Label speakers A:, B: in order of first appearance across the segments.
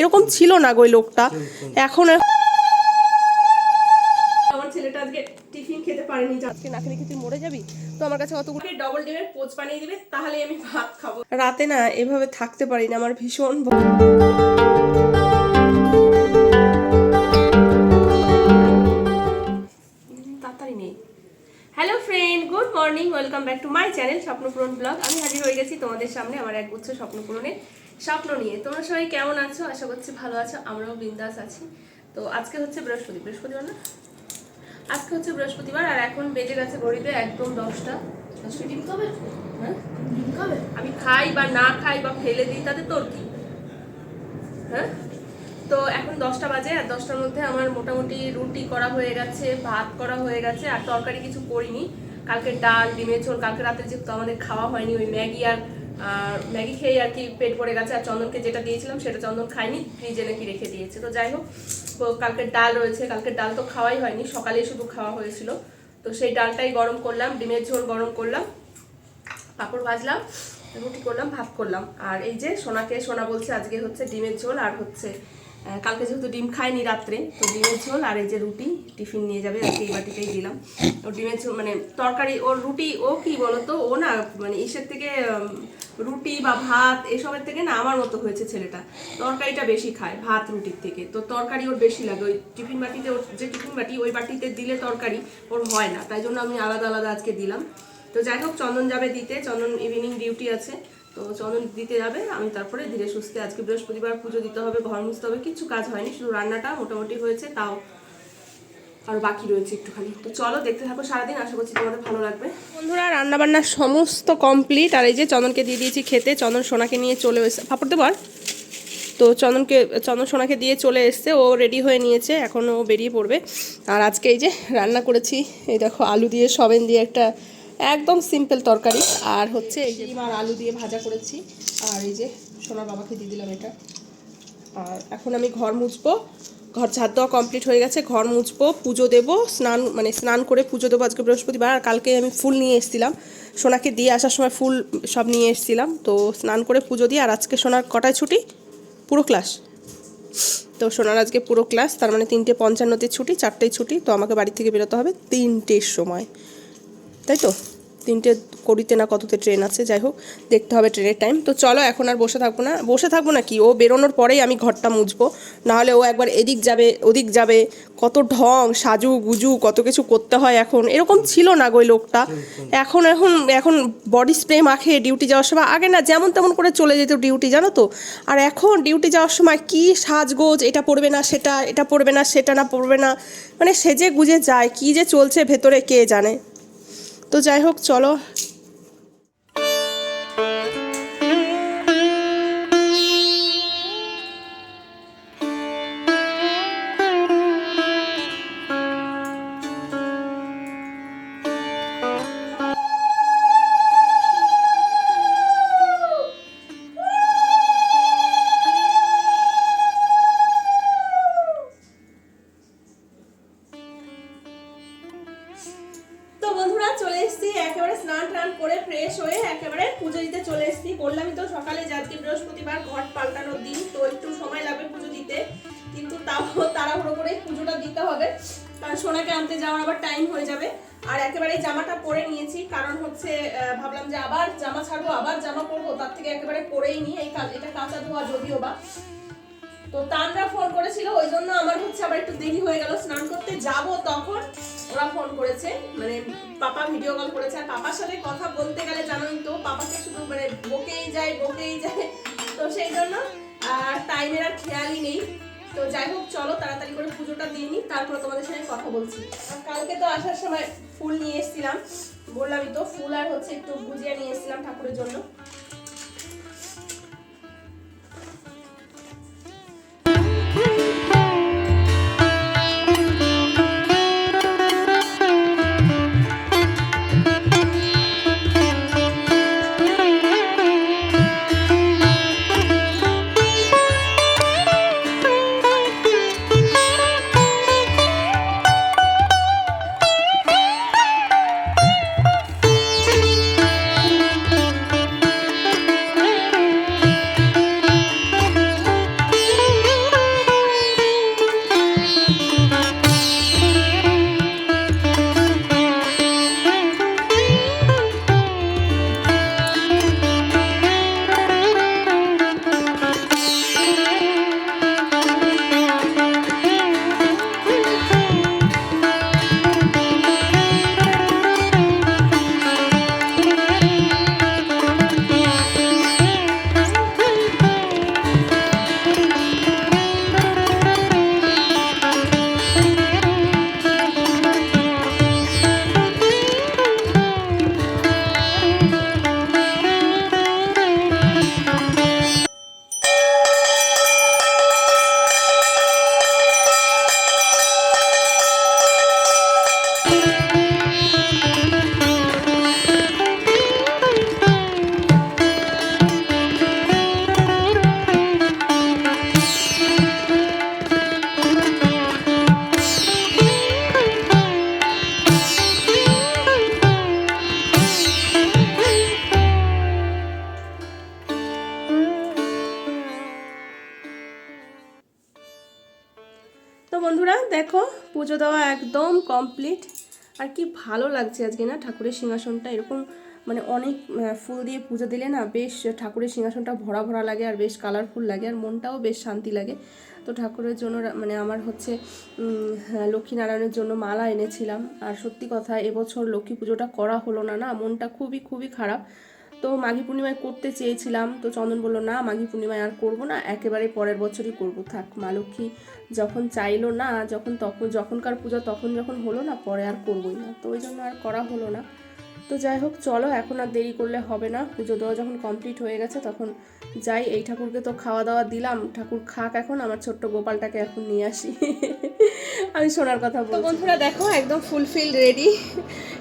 A: এরকম ছিল না গো লোকটা। এখন আমার ছেলেটা আজকে টিফিন খেতে পারেনি আজকে না খেলে কি তুই মরে যাবি? তো আমার কাছে অতগুলো ডবল ডিমের পোচ বানিয়ে দেবে তাহলে আমি ভাত খাব। রাতে না এভাবে থাকতে পারিনি আমার ভীষণ hello friend good morning welcome back to my channel Swapnapuran blog আমি হাজির হয়ে গেছি তোমাদের সামনে আমার এক গুচ্ছ স্বপ্নপূরণের স্বপ্ন নিয়ে। তোমরা সবাই কেমন আছো? আশা করছি ভালো আছো। আমরাও বিন্দাস আছি। তো আজকে হচ্ছে বৃহস্পতি বৃহস্পতিবার না? আজকে হচ্ছে বৃহস্পতিবার আর এখন বেজে গেছে ঘড়িতে একদম দশটা। ডিম খাবে? হ্যাঁ? ডিম খাবে? আমি খাই বা না খাই বা ফেলে দিই তাতে তোর কি? হ্যাঁ? তো এখন দশটা বাজে আর দশটার মধ্যে আমার মোটামুটি রুটি করা হয়ে গেছে, ভাত করা হয়ে গেছে আর তরকারি কিছু করিনি। কালকে ডাল, ডিমের ঝোল, কালকে রাতে যেহেতু আমাদের খাওয়া হয়নি, ওই ম্যাগি আর ম্যাগি খেয়ে আর কি পেট ভরে গেছে আর চন্দনকে যেটা দিয়েছিলাম সেটা চন্দন খায়নি, ফ্রিজে নাকি রেখে দিয়েছে। তো যাই হোক, তো কালকের ডাল রয়েছে কালকের ডাল তো খাওয়াই হয়নি সকালেই শুধু খাওয়া হয়েছিল। তো সেই ডালটাই গরম করলাম, ডিমের ঝোল গরম করলাম, পাঁপড় ভাজলাম, রুটি করলাম, ভাত করলাম। আর এই যে সোনাকে, সোনা বলছে আজকে হচ্ছে ডিমের ঝোল আর হচ্ছে কালকে যেহেতু ডিম খায়নি রাত্রে, তো ডিমের ঝোল আর এই যে রুটি, টিফিন নিয়ে যাবে, আজকে এই বাটিতেই দিলাম। ও ডিমের ঝোল মানে তরকারি, ওর রুটি, ও কি বলতো, ও না মানে ইসের থেকে রুটি বা ভাত, এসবের থেকে না আমার মতো হয়েছে ছেলেটা। তরকারিটা বেশি খায়, ভাত রুটির থেকে। তো তরকারি ওর বেশি লাগে, ওই টিফিন বাটিতে, ওর যে টিফিন বাটি ওই বাটিতে দিলে তরকারি ওর হয় না। তাই জন্য আমি আলাদা আলাদা আজকে দিলাম। তো যাই হোক, চন্দন যাবে দিতে, চন্দন ইভিনিং ডিউটি আছে। তো চন্দন দিতে যাবে, আমি তারপরে ধীরে সুস্থে আজকে বৃহস্পতিবার পুজো দিতে হবে, ঘর মুছতে হবে, কিছু কাজ হয়নি, শুধু রান্নাটা মোটামুটি হয়েছে, তাও আর বাকি রয়েছে একটুখানি। তো চলো দেখতে থাকো সারাদিন, আশা করছি তোমাদের ভালো লাগবে। বন্ধুরা রান্না বান্না সমস্ত কমপ্লিট আর এই যে চন্দনকে দিয়ে দিয়েছি খেতে, চন্দন সোনাকে নিয়ে চলে এসে দেবো আর? তো চন্দনকে, চন্দন সোনাকে দিয়ে চলে এসছে, ও রেডি হয়ে নিয়েছে এখন ও বেরিয়ে পড়বে। আর আজকে এই যে রান্না করেছি, এই দেখো আলু দিয়ে, সবেন দিয়ে একটা একদম সিম্পল তরকারি। আর হচ্ছে এই যে আর আলু দিয়ে ভাজা করেছি। আর এই যে সোনার বাবাকে দিয়ে দিলাম এটা। আর এখন আমি ঘর মুছবো। ঘর ঝাড় দেওয়া কমপ্লিট হয়ে গেছে। ঘর মুছবো, পুজো দেবো, স্নান মানে স্নান করে পুজো দেবো আজকে বৃহস্পতিবার। আর কালকে আমি ফুল নিয়ে এসেছিলাম। সোনাকে দিয়ে আসার সময় ফুল সব নিয়ে এসেছিলাম। তো স্নান করে পুজো দিয়ে, আর আজকে সোনার কটায় ছুটি? পুরো ক্লাস তো সোনার আজকে পুরো ক্লাস তার মানে তিনটে পঞ্চান্নতে ছুটি, চারটেই ছুটি। তো আমাকে বাড়ি থেকে বেরোতে হবে তিনটের সময়। তাই তো? তিনটে করিতে না কততে ট্রেন আছে, যাই হোক, দেখতে হবে ট্রেনের টাইম তো চলো, এখন আর বসে থাকব না। বসে থাকব না কি? ও বেরোনোর পরেই আমি ঘরটা মুছবো। নাহলে ও একবার এদিক যাবে, ওদিক যাবে। কত ঢং, সাজু গুজু, কত কিছু করতে হয় এখন। এরকম ছিল না গো লোকটা। এখন এখন এখন বডি স্প্রে মাখে ডিউটি যাওয়ার সময়, আগে না যেমন তেমন করে চলে যেত ডিউটি জানো তো? আর এখন ডিউটি যাওয়ার সময় কি সাজগোজ, এটা পড়বে না, সেটা, এটা পড়বে না, সেটা না পড়বে না। মানে সেজে গুজে যায়, কি যে চলছে ভেতরে কে জানে? তো যাই হোক চলো তাড়াহুড়ো করে পুজোটা দিতে হবে। কারণ সোনাকে আনতে যাওয়ার আবার টাইম হয়ে যাবে। আর একেবারে জামাটা পরে নিয়েছি, কারণ হচ্ছে ভাবলাম যে আবার জামা ছাড়বো, আবার জামা পরবো, তার থেকে একেবারে পরেই নিই। এই এটা কাঁচা ধোয়া যদিও বা। তো তানরা ফোন করেছিল, ওই জন্য আমার হচ্ছে আবার একটু দেরি হয়ে গেল। স্নান করতে যাব তখন ওরা ফোন করেছে। মানে পাপা ভিডিও কল করেছে। আর পাপার সাথে কথা বলতে গেলে জানোই তো, পাপাকে শুধু মানে বকেই যায় বকেই যায়। তো সেই জন্য আর টাইমের আর খেয়ালই নেই। তো যাই হোক, চলো তাড়াতাড়ি করে পুজোটা দিয়ে নিই, তারপর তোমাদের সাথে কথা বলছি। কালকে তো আসার সময় ফুল নিয়ে এসেছিলাম, বললামই তো, ফুল আর হচ্ছে একটু গুজিয়া নিয়ে এসেছিলাম ঠাকুরের জন্য। পুজো দেওয়া একদম কমপ্লিট আর কি ভালো লাগছে আজকে না ঠাকুরের সিংহাসনটা। এরকম মানে অনেক ফুল দিয়ে পুজো দিলে না বেশ ঠাকুরের সিংহাসনটা ভরা ভরা লাগে আর বেশ কালারফুল লাগে আর মনটাও বেশ শান্তি লাগে। তো ঠাকুরের জন্য মানে আমার হচ্ছে হ্যাঁ, লক্ষ্মীনারায়ণের জন্য মালা এনেছিলাম। আর সত্যি কথা এবছর লক্ষ্মী পুজোটা করা হলো না না মনটা খুবই খুবই খারাপ। তো মাঘী পূর্ণিমায় করতে চেয়েছিলাম। তো চন্দন বলল, না, মাঘী পূর্ণিমায় আর করব না, একেবারে পরের বছরই করব। থাক, মা লক্ষ্মী যখন চাইলো না, যখন তখন, যখনকার পূজা তখন যখন হলো না, পরে আর করবোই না। তো ওই জন্য আর করা হলো না। তো যাই হোক চলো এখন আর দেরি করলে হবে না। পুজো দেওয়া যখন কমপ্লিট হয়ে গেছে তখন যাই এই ঠাকুরকে তো খাওয়া দাওয়া দিলাম। ঠাকুর খাক এখন আমার ছোট্ট গোপালটাকে এখন নিয়ে আসি। আমি শোনার কথা বলছি। বন্ধুরা দেখো একদম ফুলফিল রেডি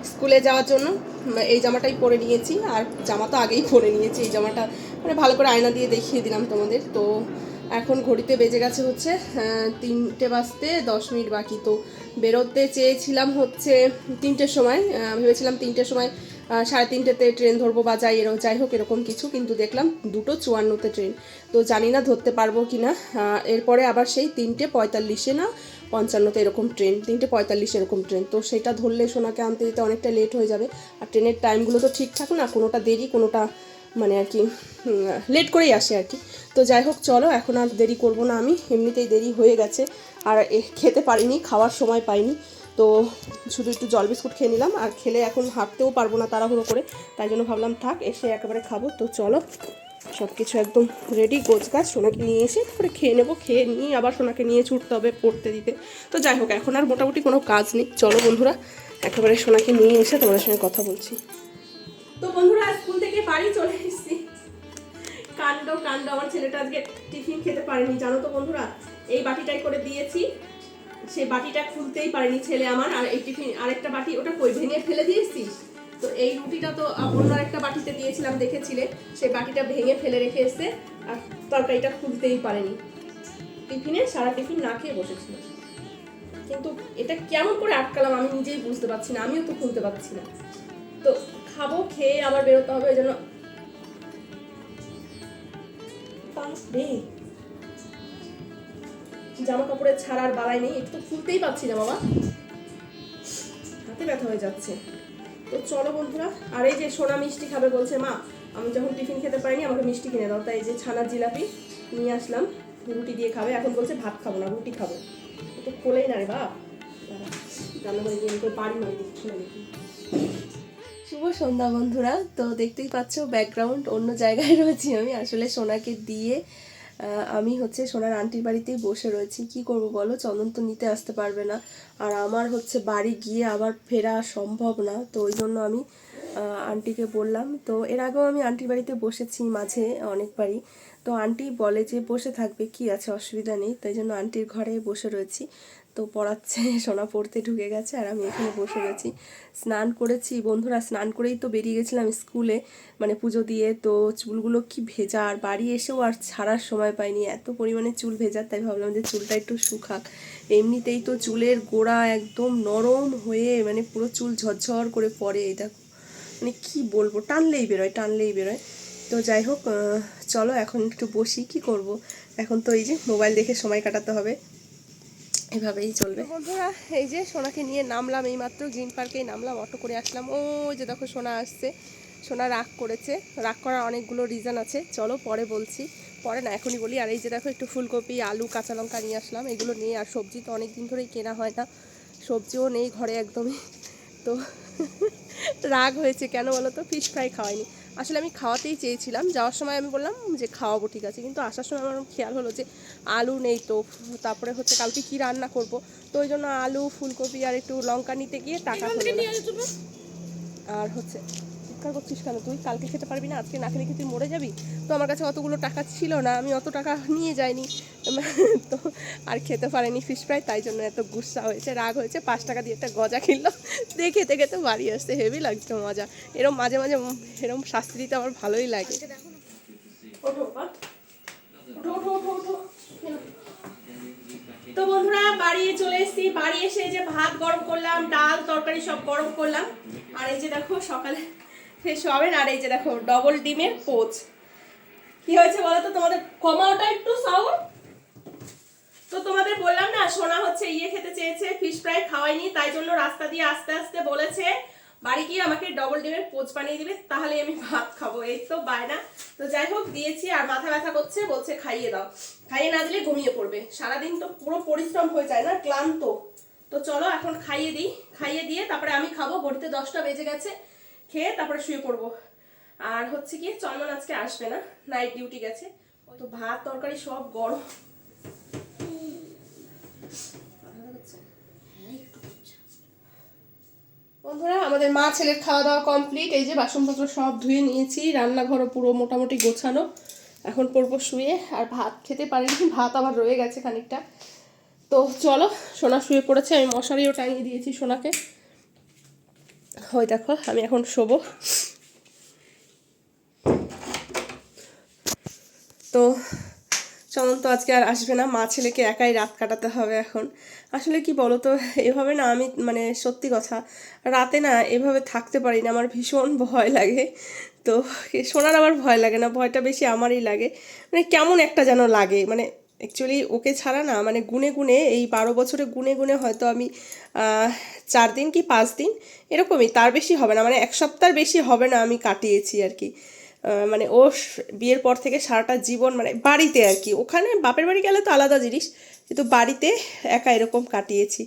A: স্কুলে যাওয়ার জন্য এই জামাটাই পরে নিয়েছি আর জামা তো আগেই পরে নিয়েছি এই জামাটা মানে ভালো করে আয়না দিয়ে দেখিয়ে দিলাম তোমাদের। তো এখন ঘড়িতে বেজে গেছে হচ্ছে তিনটে বাজতে দশ মিনিট বাকি। তো বেরোতে চেয়েছিলাম হচ্ছে তিনটের সময় ভেবেছিলাম তিনটের সময় সাড়ে তিনটেতে ট্রেন ধরবো বা যাই এরকম যাই হোক এরকম কিছু, কিন্তু দেখলাম দুটো চুয়ান্নতে ট্রেন। তো জানি না ধরতে পারব কি না এরপরে আবার সেই তিনটে পঁয়তাল্লিশে না পঞ্চান্নতে এরকম ট্রেন, তিনটে পঁয়তাল্লিশে এরকম ট্রেন। তো সেটা ধরলে সোনাকে আনতে দিতে অনেকটা লেট হয়ে যাবে। আর ট্রেনের টাইমগুলো তো ঠিকঠাক না, কোনোটা দেরি, কোনোটা মানে আর কি লেট করেই আসে আর কি। তো যাই হোক, চলো, এখন আর দেরি করব না আমি। এমনিতেই দেরি হয়ে গেছে। আর খেতে পারিনি, খাওয়ার সময় পাইনি। তো শুধু একটু জল বিস্কুট খেয়ে নিলাম। আর খেলে এখন হাঁটতেও পারব না তাড়াহুড়ো করে। তাই জন্য ভাবলাম, থাক, এসে একেবারে খাব। তো চলো সব কিছু একদম রেডি গোছ গাছ সোনাকে নিয়ে এসে তারপরে খেয়ে নেব। খেয়ে নিয়ে আবার সোনাকে নিয়ে ছুটতে হবে পড়তে দিতে। তো যাই হোক, এখন আর মোটামুটি কোনো কাজ নেই। চলো বন্ধুরা, একেবারে সোনাকে নিয়ে এসে তোমাদের সঙ্গে কথা বলছি। তো বন্ধুরা, স্কুল থেকে বাড়ি চলে এসেছি। কাণ্ড কাণ্ড, আমার ছেলেটা আজকে টিফিন খেতে পারেনি, জানো তো বন্ধুরা? এই বাটিটাই করে দিয়েছি। সে বাটিটা খুলতেই পারেনি ছেলে আমার, আর এই টিফিন, আরেকটা বাটি ওটা কই, ভেঙে ফেলে দিয়েছিস? তো এই রুটিটা তো অন্য একটা বাটিতে দিয়েছিলাম, দেখেছিলে? সেই বাটিটা ভেঙে ফেলে রেখে এসে আর তরকারিটা খুলতেই পারেনি। টিফিনে সারা টিফিন না খেয়ে বসেছিল। কিন্তু এটা কেমন করে আটকালাম আমি নিজেই বুঝতে পারছি না, আমিও তো খুলতে পারছি না। তো খাব, খেয়ে আবার বেরোতে হবে জন্য। জামা কাপড়ের ছাড়ার বালাই নেই, একটু খুলতেই পারছি না, বাবা। হাতে ব্যথা হয়ে যাচ্ছে। তো চলো বন্ধুরা, আর এই যে সোনা মিষ্টি খাবে বলছে মা, আমি যখন টিফিন খেতে পারিনি, আমাকে মিষ্টি কিনে দাও। তাই যে ছানার জিলাপি নিয়ে আসলাম, রুটি দিয়ে খাবে। এখন বলছে ভাত খাব না, রুটি খাব। তো খোলেই না রে রান্নাঘরে গিয়ে আমি তোর বাড়ি দিচ্ছি শুনে দেখি। শুভ সন্ধ্যা, বন্ধুরা। তো দেখতেই পাচ্ছ ব্যাকগ্রাউন্ড অন্য জায়গায় রয়েছি আমি। আসলে সোনাকে দিয়ে আমি হচ্ছে সোনার আন্টির বাড়িতেই বসে রয়েছি। কি করব বলো? চন্দন তো নিতে আসতে পারবে না। আর আমার হচ্ছে বাড়ি গিয়ে আবার ফেরা সম্ভব না। তো ওই জন্য আমি আন্টিকে বললাম। তো এর আগেও আমি আন্টির বাড়িতে বসেছি মাঝে অনেকবারই। তো আন্টি বলে যে, বসে থাকবে, কি আছে? অসুবিধা নেই। তাই জন্য আন্টির ঘরে বসে রয়েছি। তো পড়াচ্ছে, সোনা পড়তে ঢুকে গেছে আর আমি এখানে বসে গেছি। স্নান করেছি। বন্ধুরা, স্নান করেই তো বেরিয়ে গেছিলাম স্কুলে। মানে পুজো দিয়ে তো চুলগুলো কি ভেজা, আর বাড়ি এসেও আর ছাড়ার সময় পাইনি। এত পরিমাণে চুল ভেজা, তাই ভাবলাম যে চুলটা একটু শুকাক। এমনিতেই তো চুলের গোড়া একদম নরম হয়ে মানে পুরো চুল ঝরঝর করে পড়ে দেখো মানে কি বলব? টানলেই বেরোয় টানলেই বেরোয়। তো যাই হোক চলো এখন একটু বসি, কি করব? এখন তো এই যে মোবাইল দেখে সময় কাটাতে হবে। এভাবেই চলবে। বন্ধুরা, এই যে সোনাকে নিয়ে নামলাম এই মাত্র গ্রিন পার্কেই নামলাম, অটো করে আসলাম। ও যে দেখো সোনা আসছে। সোনা রাগ করেছে। রাগ করার অনেকগুলো রিজন আছে। চলো পরে বলছি। পরে না, এখনই বলি। আর এই যে দেখো, একটু ফুলকপি, আলু, কাঁচা লঙ্কা নিয়ে আসলাম। এগুলো নিয়ে আর সবজি তো অনেক দিন ধরেই কেনা হয় না। সবজিও নেই ঘরে একদমই। তো রাগ হয়েছে কেন বলো তো? ফিশ ফ্রাই খাওয়াইনি। আসলে আমি খাওয়াতেই চেয়েছিলাম। যাওয়ার সময় আমি বললাম যে খাওয়াবো ঠিক আছে। কিন্তু আসার সময় আমার খেয়াল হলো যে আলু নেই তো। তারপরে হচ্ছে কালকে কি রান্না করব? তো ওই জন্য আলু ফুলকপি আর একটু লঙ্কা নিতে গিয়ে টাকা আর হচ্ছে চিৎকার করছিস কেন? তুই কালকে খেতে পারবি না, আজকে না খেলে কি তুই মরে যাবি? তো আমার কাছে অতগুলো টাকা ছিল না, আমি অত টাকা নিয়ে যাইনি। তো আর খেতে পারেনি ফিশ ফ্রাই তাই জন্য এত গুসা হয়েছে, রাগ হয়েছে, পাঁচ টাকা দিয়ে একটা গজা কিনলো। দিয়ে খেতে খেতে বাড়ি আসতে হেভি লাগছে মজা। এরম মাঝে মাঝে, এরম শাস্তি দিতে আমার ভালোই লাগে। তো বন্ধুরা, বাড়ি চলে এসেছি। বাড়ি এসে যে ভাত গরম করলাম, ডাল, তরকারি সব গরম করলাম। আর এই যে দেখো, সকালে ফ্রেশ হবেন আর এই যে দেখো ডবল ডিমের পোচ কি হয়েছে বলো তো তোমাদের? কমাওটা একটু সাউন্ড তো তোমাদের বললাম না, সোনা হচ্ছে ইয়ে খেতে চেয়েছে ফিশ ফ্রাই খাওয়াইনি তাই জন্য রাস্তা দিয়ে আস্তে আস্তে বলেছে, বাড়ি গিয়ে আমাকে ডবল ডিমের পোচ বানিয়ে দিবে, তাহলে আমি ভাত খাব। এই তো বায়না তো যাই হোক, দিয়েছি, আর মাথা ব্যথা করছে, বলছে খাইয়ে দাও। খাইয়ে না দিলে ঘুমিয়ে পড়বে। সারাদিন তো পুরো পরিশ্রম হয়ে যায় না, ক্লান্ত। তো চলো, এখন খাইয়ে দিই। খাইয়ে দিয়ে তারপরে আমি খাব। ঘড়িতে দশটা বেজে গেছে। খেয়ে তারপরে শুয়ে পড়ব। আর হচ্ছে কি চন্দন আজকে আসবে না নাইট ডিউটি গেছে। তো ভাত, তরকারি সব গরম। বন্ধুরা, আমাদের মা ছেলের খাওয়া দাওয়া কমপ্লিট এই যে বাসনপত্র সব ধুয়ে নিয়েছি, রান্নাঘরও পুরো মোটামুটি গোছানো। এখন পড়ব শুয়ে, আর ভাত খেতে পারিনি, ভাত আবার রয়ে গেছে খানিকটা। তো চলো, সোনা শুয়ে পড়েছে, আমি মশারিও টাঙিয়ে দিয়েছি সোনাকে। ওই দেখো, আমি এখন শোবো। তো চন্দন তো, আজকে আর আসবে না। মা ছেলেকে একাই রাত কাটাতে হবে এখন। আসলে কি বলো তো এভাবে না আমি মানে সত্যি কথা, রাতে না এভাবে থাকতে পারি না। আমার ভীষণ ভয় লাগে। তো শোনার আবার ভয় লাগে না। ভয়টা বেশি আমারই লাগে। মানে কেমন একটা যেন লাগে। মানে অ্যাকচুয়ালি ওকে ছাড়া না মানে গুনে গুনে, এই বারো বছরে গুনে গুনে হয়তো আমি চার দিন কি পাঁচ দিন, এরকমই, তার বেশি হবে না মানে এক সপ্তাহ বেশি হবে না আমি কাটিয়েছি আর কি। মানে ও বিয়ের পর থেকে সারাটা জীবন মানে বাড়িতে আর কি, ওখানে বাপের বাড়ি গেলে তো আলাদা জিনিস, কিন্তু বাড়িতে একা এরকম কাটিয়েছি।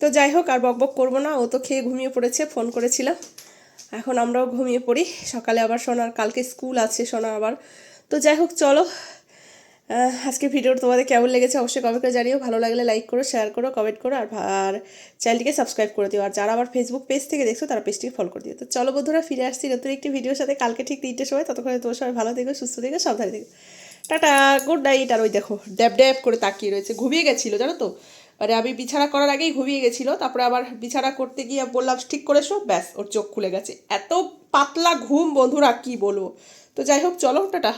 A: তো যাই হোক, আর বক বক করব না, ও তো খেয়ে ঘুমিয়ে পড়েছে, ফোন করেছিলাম, এখন আমরাও ঘুমিয়ে পড়ি, সকালে আবার সোনার, কালকে স্কুল আছে সোনা আবার, তো যাই হোক, চলো আহ, আজকে ভিডিওটা তোমাদের কেমন লেগেছে অবশ্যই কমেন্ট করে জানিও। ভালো লাগলে লাইক করো শেয়ার করো কমেন্ট করো আর আর চ্যানেলটিকে সাবস্ক্রাইব করে দিও। আর যারা আবার ফেসবুক পেজ থেকে দেখছ তারা পেজটিকে ফলো করে দিও। তো চলো বন্ধুরা ফিরে আসছি নতুন একটি ভিডিওর সাথে। কালকে ঠিক তিনটের সময়। ততক্ষণে তোমার সবাই ভালো থেকো সুস্থ থেকো সাবধানে থেকো। টাটা গুড নাইট আর ওই দেখো ড্যাব ড্যাব করে তাকিয়ে রয়েছে। ঘুমিয়ে গেছিল জানো তো? মানে আমি বিছানা করার আগেই ঘুমিয়ে গেছিল। তারপরে আবার বিছানা করতে গিয়ে বললাম ঠিক করে শো ব্যাস ওর চোখ খুলে গেছে। এত পাতলা ঘুম বন্ধুরা কি বলব? তো যাই হোক চলো টাটা।